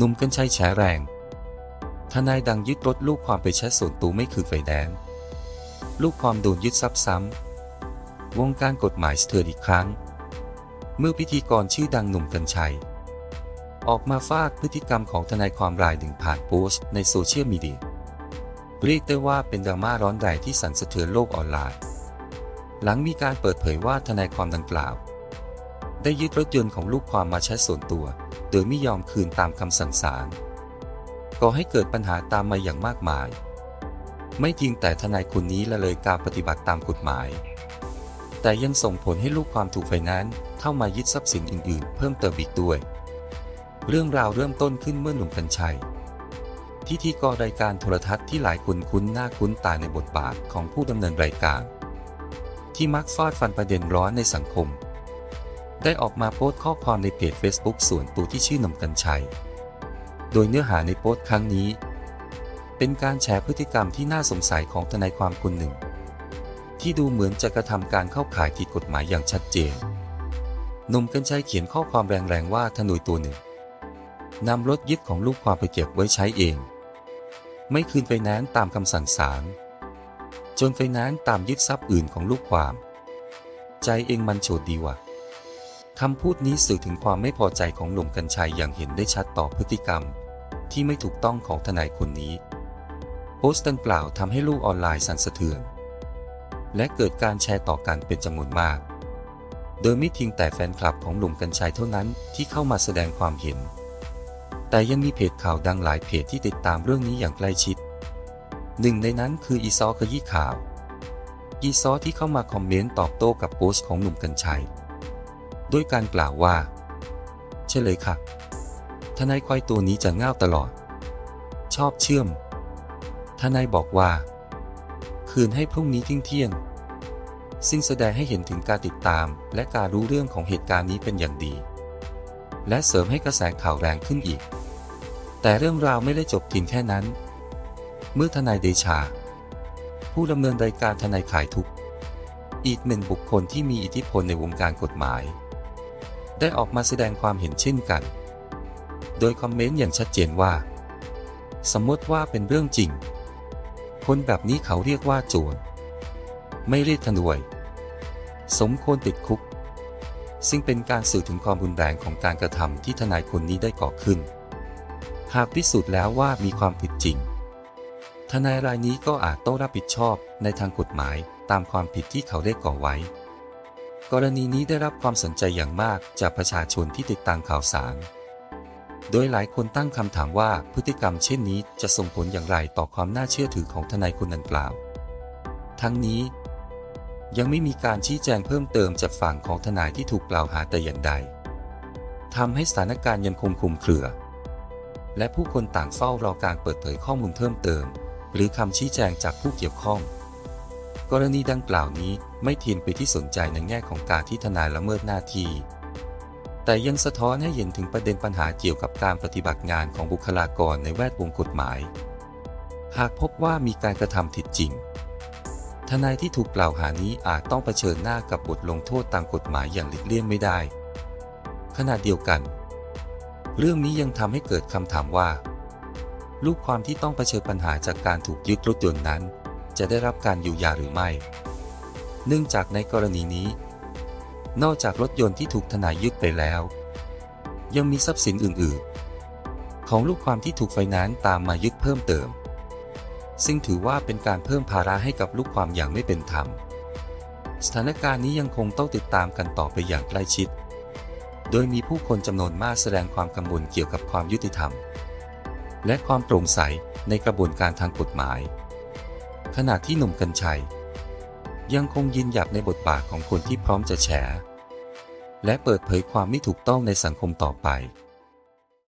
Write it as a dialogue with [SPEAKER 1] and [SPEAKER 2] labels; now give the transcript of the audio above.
[SPEAKER 1] หนุ่มกัญชัยแฉแรง ทนายดังยึดรถลูกความไปแชทส่วนตัวไม่คือไฟแดงลูกความโดนยึดทรัพย์ซ้ำ วงการกฎหมายสะเทือนอีกครั้ง เมื่อพิธีกรชื่อดังหนุ่มกัญชัย ออกมาฟาดพฤติกรรมของทนายความรายหนึ่งผ่านโพสต์ในโซเชียลมีเดียเรียกได้ว่าเป็นดราม่าร้อนแรงที่สั่นสะเทือนโลกออนไลน์ หลังมีการเปิดเผยว่าทนายความดังกล่าว ได้ยึดรถยนต์ของลูกความมาใช้ส่วนตัว โดยไม่ยอมคืนตามคำสั่งศาลก่อให้เกิดปัญหาตามมาอย่างมากมาย ไม่จริงแต่ทนายคนนี้ละเลยการปฏิบัติตามกฎหมาย แต่ยังส่งผลให้ลูกความถูกไฟนนซ์เข้ามายึดทรัพย์สินอื่นๆ เพิ่มเติมอีกด้วย เรื่องราวเริ่มต้นขึ้นเมื่อหนุ่มกัญชัยพิธีกรรายการโทรทัศน์ที่หลายคนคุ้นหน้าคุ้นตาในบทบาทของผู้ดำเนินรายการ ที่มักฟาดฟันประเด็นร้อนในสังคม ได้ออกมาโพสต์ข้อความในเพจ Facebook ส่วนตัวที่ชื่อนมกัญชัย โดยเนื้อหาในโพสต์ครั้งนี้ เป็นการแชร์พฤติกรรมที่น่าสงสัยของทนายความคนหนึ่ง ที่ดูเหมือนจะกระทำการเข้าข่ายผิดกฎหมายอย่างชัดเจนนมกัญชัยเขียนข้อความแรงๆว่าทนายตัวหนึ่งนำรถยึดของลูกความไปเก็บไว้ใช้เอง ไม่คืนไฟแนนซ์ตามคำสั่งศาลจนไฟแนนซ์ตามยึดทรัพย์อื่นของลูกความ ใจเองมันโฉดดีว่ะ คำพูดนี้สื่อถึงความไม่พอใจของหนุ่มกัญชัยอย่างเห็นได้ชัดต่อพฤติกรรม ที่ไม่ถูกต้องของทนายคนนี้ โพสต์ดังกล่าวทำให้ลูกออนไลน์สั่นสะเทือน และเกิดการแชร์ต่อกันเป็นจำนวนมาก โดยไม่ทิ้งแต่แฟนคลับของหนุ่มกัญชัยเท่านั้นที่เข้ามาแสดงความเห็น แต่ยังมีเพจข่าวดังหลายเพจที่ติดตามเรื่องนี้อย่างใกล้ชิด หนึ่งในนั้นคืออีซอขยี้ข่าว อีซอที่เข้ามาคอมเมนต์ตอบโต้กับโพสต์ของหนุ่มกัญชัย ด้วยการกล่าวว่าเช่เลยค่ะ ทนายควายตัวนี้จะง่าวตลอด ชอบเชื่อม ทนายบอกว่า คืนให้พรุ่งนี้ทิ้งเที่ยง ซึ่งแสดงให้เห็นถึงการติดตามและการรู้เรื่องของเหตุการณ์นี้เป็นอย่างดี และเสริมให้กระแสข่าวแรงขึ้นอีก แต่เรื่องราวไม่ได้จบเพียงแค่นั้น เมื่อทนายเดชา ผู้ดำเนินรายการทนายขายทุกอีกหนึ่งบุคคลที่มีอิทธิพลในวงการกฎหมาย ได้ออกมาแสดงความเห็นเช่นกัน โดยคอมเมนต์อย่างชัดเจนว่า สมมติว่าเป็นเรื่องจริง คนแบบนี้เขาเรียกว่าโจร ไม่เรียกทนวย สมควรติดคุก ซึ่งเป็นการสื่อถึงความรุนแรงของการกระทำที่ทนายคนนี้ได้ก่อขึ้น หากพิสูจน์แล้วว่ามีความผิดจริง ทนายรายนี้ก็อาจต้องรับผิดชอบในทางกฎหมายตามความผิดที่เขาได้ก่อไว้ กรณีนี้ได้รับความสนใจอย่างมากจากประชาชนที่ติดตามข่าวสาร โดยหลายคนตั้งคำถามว่าพฤติกรรมเช่นนี้จะส่งผลอย่างไรต่อความน่าเชื่อถือของทนายคนดังกล่าว ทั้งนี้ ยังไม่มีการชี้แจงเพิ่มเติมจากฝั่งของทนายที่ถูกกล่าวหาแต่อย่างใดทำให้สถานการณ์ยังคงคลุมเครือ และผู้คนต่างเฝ้ารอการเปิดเผยข้อมูลเพิ่มเติม หรือคำชี้แจงจากผู้เกี่ยวข้อง กรณีดังกล่าวนี้ ไม่เทียนไปที่สนใจในแง่ของการที่ทนายละเมิดหน้าที่ แต่ยังสะท้อนให้เห็นถึงประเด็นปัญหาเกี่ยวกับการปฏิบัติงานของบุคลากรในแวดวงกฎหมาย หากพบว่ามีการกระทำผิดจริง ทนายที่ถูกกล่าวหานี้อาจต้องเผชิญหน้ากับบทลงโทษตามกฎหมายอย่างหลีกเลี่ยงไม่ได้ ขณะเดียวกัน เรื่องนี้ยังทำให้เกิดคำถามว่า ลูกความที่ต้องเผชิญปัญหาจากการถูกยึดรถยนต์นั้น จะได้รับการอยู่ยาหรือไม่ เนื่องจากในกรณีนี้ นอกจากรถยนต์ที่ถูกทนายยึดไปแล้ว ยังมีทรัพย์สินอื่นๆ ของลูกความที่ถูกไฟแนนซ์ตามมายึดเพิ่มเติม ซึ่งถือว่าเป็นการเพิ่มภาระให้กับลูกความอย่างไม่เป็นธรรม สถานการณ์นี้ยังคงต้องติดตามกันต่อไปอย่างใกล้ชิด โดยมีผู้คนจำนวนมากแสดงความกังวลเกี่ยวกับความยุติธรรม และความโปร่งใสในกระบวนการทางกฎหมาย ขณะที่หนุ่มกัญชัย ยังคงยืนหยัดในบทบาทของคนที่พร้อมจะแฉและเปิดเผยความไม่ถูกต้องในสังคมต่อไป